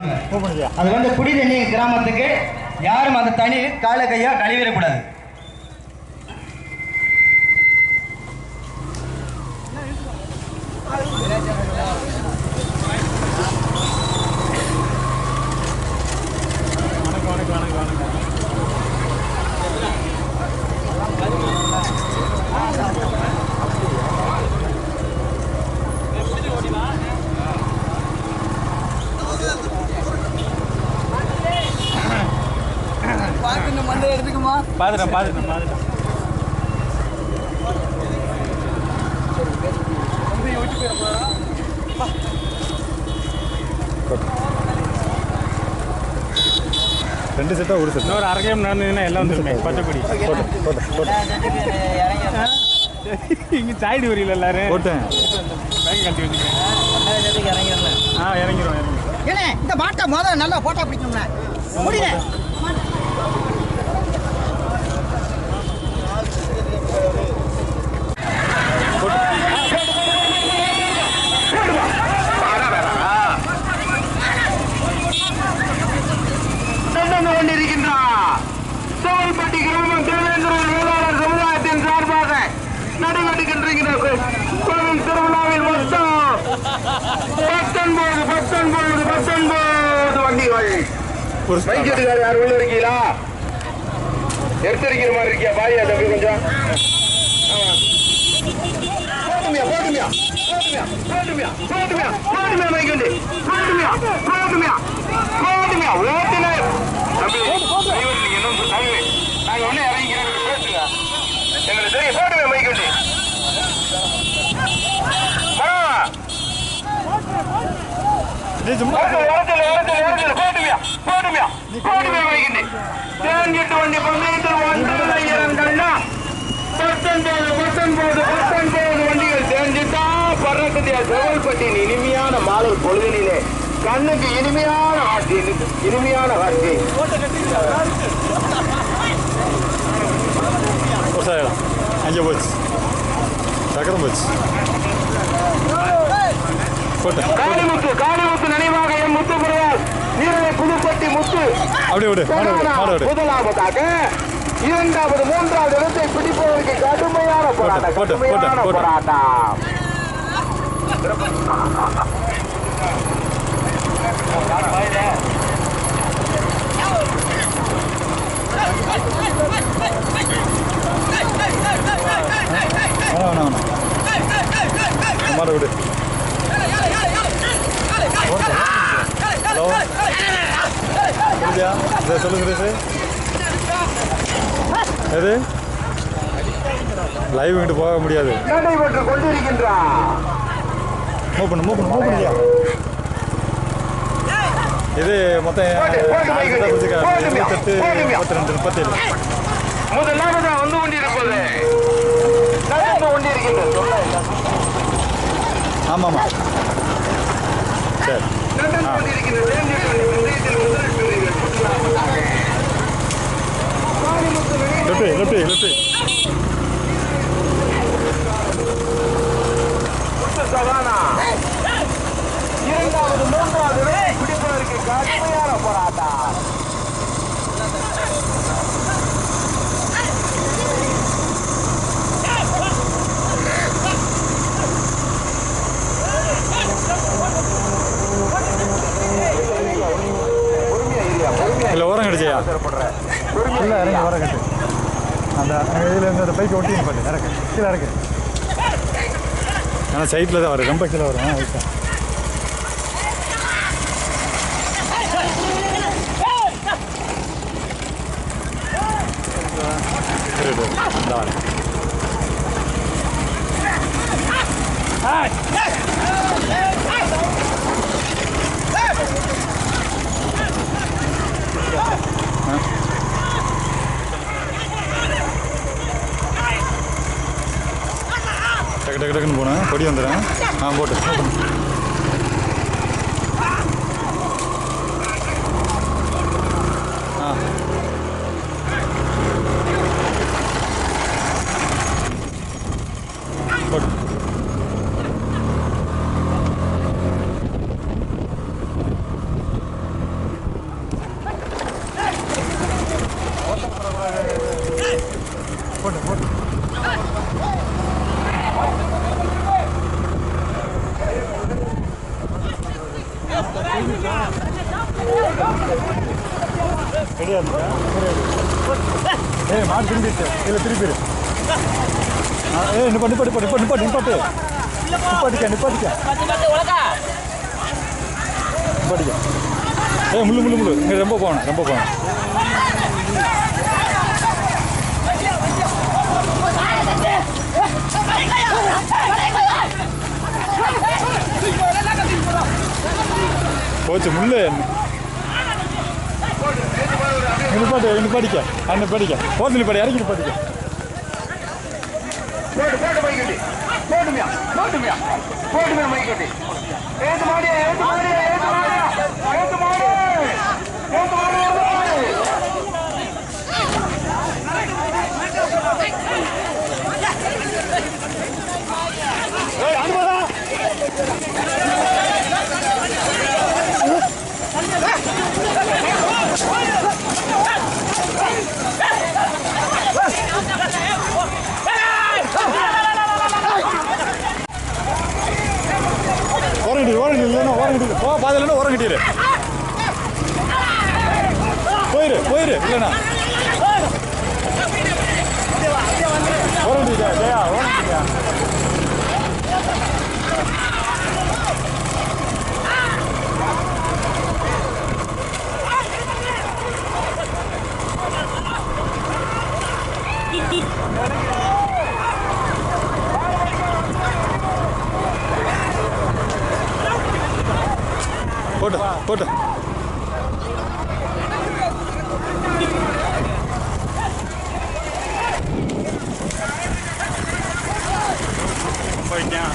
அது வந்து குடி தண்ணி கிராமத்துக்கு யாரும் அந்த தனி கால கையா கழுவிடக்கூடாது. பாத்துட்டேன் பாத்துட்டேன் பாத்துட்டேன் ரெண்டு செட்டாக ஒரு செட் இன்னொரு அரை கேம் நடந்ததுன்னா எல்லாம் வந்துருமே பச்சைப்படி போட்டு போட்டு போட்டு. இங்கே சாய்டு வரீங்களா எல்லாரும். போட்டேன். பேங்க் கட்டி வச்சுக்கிறேன். ஆ இறங்கிரும் ஏனே இந்த மாட்டை முதல்ல நல்லா போட்டா பிடிக்கணும்ண்ணே முடியுங்க நடந்து கொண்டிருக்கின்றார் சோல்பட்டி கிராமம் தேவேந்திர வேளாளர் சமுதாயத்தின் சார்பாக நடைபெறுகின்ற கோவில் திருவிழாவில் மொத்தம் பத்தொன்பது பத்தொன்பது பத்தொன்பது வண்டிகள். ஒரு பைக் யார் உள்ள இருக்கீங்களா? எடுத்திருக்கிற மாதிரி இருக்கியா? பாய் தம்பி கொஞ்சம். போட்டுமியா போட்டுமியா போட்டுமியா போட்டுமியா போட்டுமியா போட்டுமியா மைக் வந்து போட்டுமியா போட்டுமியா போட்டுமியா ஓட்டுன தம்பி டிரைவர் இன்னும் தம்பி நாங்க ஒண்ணு இறங்கிக்கிறோம் பேசுங்க எங்களுக்கு தெரியும் போட்டுமியா மைக் வந்து போட்டுமியா, போட்டுமியா, போட்டுமியா வைக்கிண்டு. தேங்கிட்டு வண்டி பந்தயத்தில் ஒன்றரை இரண்டல்னா, பத்தொன்பது, பத்தொன்பது, பத்தொன்பது வண்டிகள் தேஞ்சிட்டா பறக்குதியா செவல்பட்டியின் இனிமையான மாலை பொழுதினிலே கண்ணுக்கு இனிமையான காட்சி இனிமையான சாயிரம் அங்கே போச்சு. சக்கரம் போச்சு. காளிமுத்து காளிமுத்து நினைவாக எம் முத்து. பிரகாஷ் வீரனை புதுப்பட்டி முத்து முதலாவதாக இரண்டாவது மூன்றாவது இடத்தை பிடிப்பதற்கு கடுமையான போராட்டம் கடுமையான. போராட்டம். மாட விடு ஹலோ சொல்லுதியா சார் சொல்லு சுரேஷ் எது லைவ் இங்கிட்டு போக முடியாது மூவ் பண்ணு மூவ் பண்ணு மூவ் பண்ணியா? இது மொத்தம் இருபத்தெட்டு. முப்பத்தி ரெண்டு முப்பத்தேழு. முதலாவதாக வந்து கொண்டிருப்பது. ஆமாம் ஆமாம் சரி நடந்து கொண்டிருக்கின்ற தேர்ந்தெடுப்பு பந்தயத்தில் முதல் பிரிவில் முதலாவதாக லெஃப்ட் லெஃப்ட் லெஃப்ட் முத்து சகானா இரண்டாவது மூன்றாவது இடத்தை பிடிப்பதற்கு கடுமையான போராட்டம் இல்லை ஓரம் கிடைச்சியா? இல்லை இறங்கி. ஓரம் கட்டு. அந்த இதில் இருந்து அந்த பைக்கை ஒட்டி பண்ணு இறக்கு. கீழே இறக்கு. ஏன்னா சைட்டில் தான் வரும். ரொம்ப கீழே வரும். ஓகே. சரி, சரி. டக்கு டக்கு டக்குன்னு போனேன். கொடி வந்துடுறேன். ஆ போட்டு. திரும்பிட்டு இல்லை திருப்பிடு. ஏ ஏய் நிப்பாட்டு நிப்பாட்டு நிப்பாட்டு நிப்பாட்டு நிப்பாட்டு. நிப்பாட்டிக்க நிப்பாட்டிக்க. நிப்பாட்டிக்க. ஏ முள்ளு முள்ளு முள்ளு. இங்கே ரொம்ப போகணும் ரொம்ப போகணும். போச்சு முள்ளு. நிப்பாட்டு நிப்பாட்டிக்க ஆ நிப்பாட்டிக்க போது நிப்பாடி இறங்கி நிப்பாட்டிக்க போட்டு போட்டு மைக்கட்டி போட்டுமியா? போட்டுமியா? போட்டுமியா மைக்கட்டி ஏத்து மாடியா ஏத்து மாடியா ஏத்து மாடி ஏத்து மாடி ஏத்து மாடி ஏத்து மாடி ஏய் அனுபவா ஓரங்கட்டி ஓரங்கட்டி இல்லைன்னா ஓரங்கட்டி போ பாதையிலன்னா ஓரங்கட்டிடு போயிரு போயிரு இல்லைண்ணா ஓரங்கட்டியா ஜெயா ஓரங்கட்டியா போட்டு போட்டு போயிட்டேன்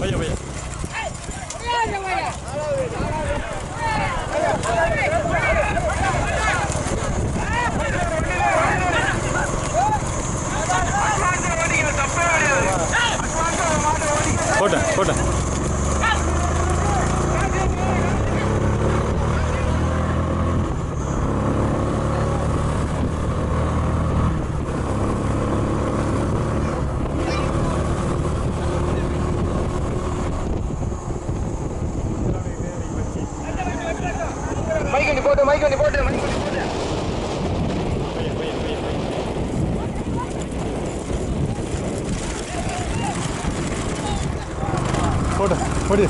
பையா பையா போட்டேன் போட்டேன் மைக்கண்டி போட்டு மைக்கண்டி போட்டு மைக்கண்டி போட்டு போட்டு. போடு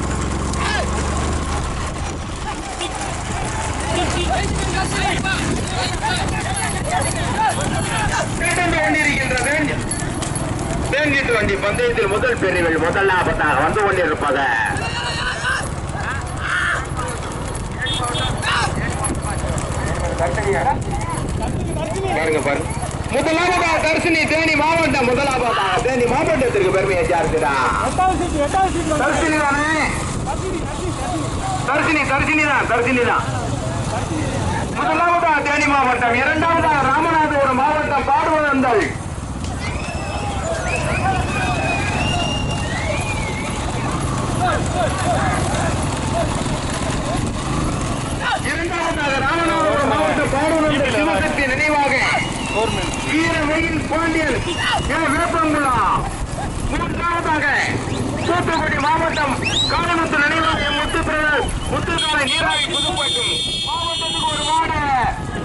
தேங்கிட்டு வண்டி பந்தயத்தில் முதல் பிரிவில் முதல் லாபத்தாக வந்து கொண்டிருப்பது. பாருங்க பாருங்க. முதலாவதாக தர்சினி தேனி மாவட்டம் முதலாவதாக தேனி மாவட்டத்திற்கு பெருமையை சேர்த்துடா தர்சினி தானே தர்சினி தர்சினி தான் தர்சினி தான் முதலாவதாக தேனி மாவட்டம் இரண்டாவதாக ராமநாதபுரம் மாவட்டம் பாடுவதந்தல் இரண்டாவதாக ராமநாதபுரம் மாவட்டம் பாடுவதந்தல் சிவசக்தி நினைவாக வீர வெயில் பாண்டியன் என வேப்பங்குளம் மூன்றாவதாக தூத்துக்குடி மாவட்டம் காலமுத்து நினைவாக எம் முத்து பிரதர் முத்துக்காலை நீராவி புதுப்பட்டி மாவட்டத்துக்கு ஒரு மாடு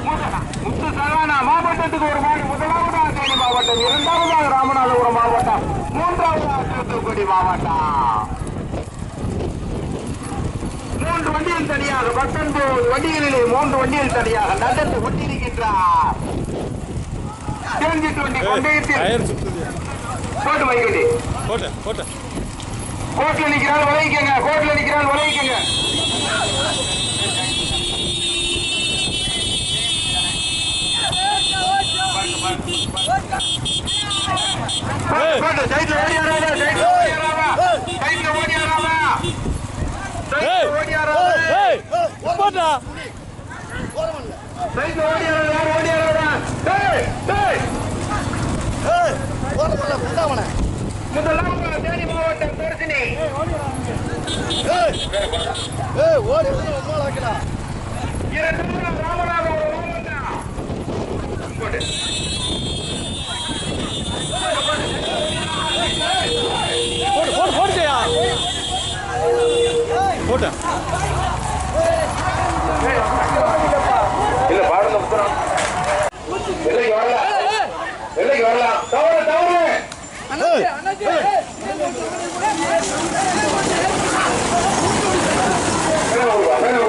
முத- முத்து சகானா மாவட்டத்துக்கு ஒரு மாடு முதலாவதாக தேனி மாவட்டம் இரண்டாவதாக ராமநாதபுரம் மாவட்டம் மூன்றாவதாக தூத்துக்குடி மாவட்டம். மூன்று வண்டியில் தனியாக பத்தொன்பது வண்டிகளிலே மூன்று வண்டியில் தனியாக நடந்து கொண்டிருக்கின்றார். தெரிஞ்சிட்டு வண்டி ஏய், பந்தயத்தில் டயர் சுத்துது. போட்டு வைக்கடி. போட்டேன் போட்டேன் கோட்ல நிக்கிறான் விளைவிக்கங்க கோட்ல நிக்கிறான் விளைவிக்கங்க ஏய். போட்டு சைட்ல ஓடியாராவா சைட்ல ஓடியாராவா சைட்ல ஓடியாராவா சைட்ல ஏய் ஓடியாராவா ஏய் போட்டா சைட்ல ஓடியாராவா யார் ஓடியாராவா டேய் டேய் முதலாவது தேனி மாவட்டம் தர்சினி ஓடி ராமநாதபுரம் மாவட்டம் போட்டு Pero, pero,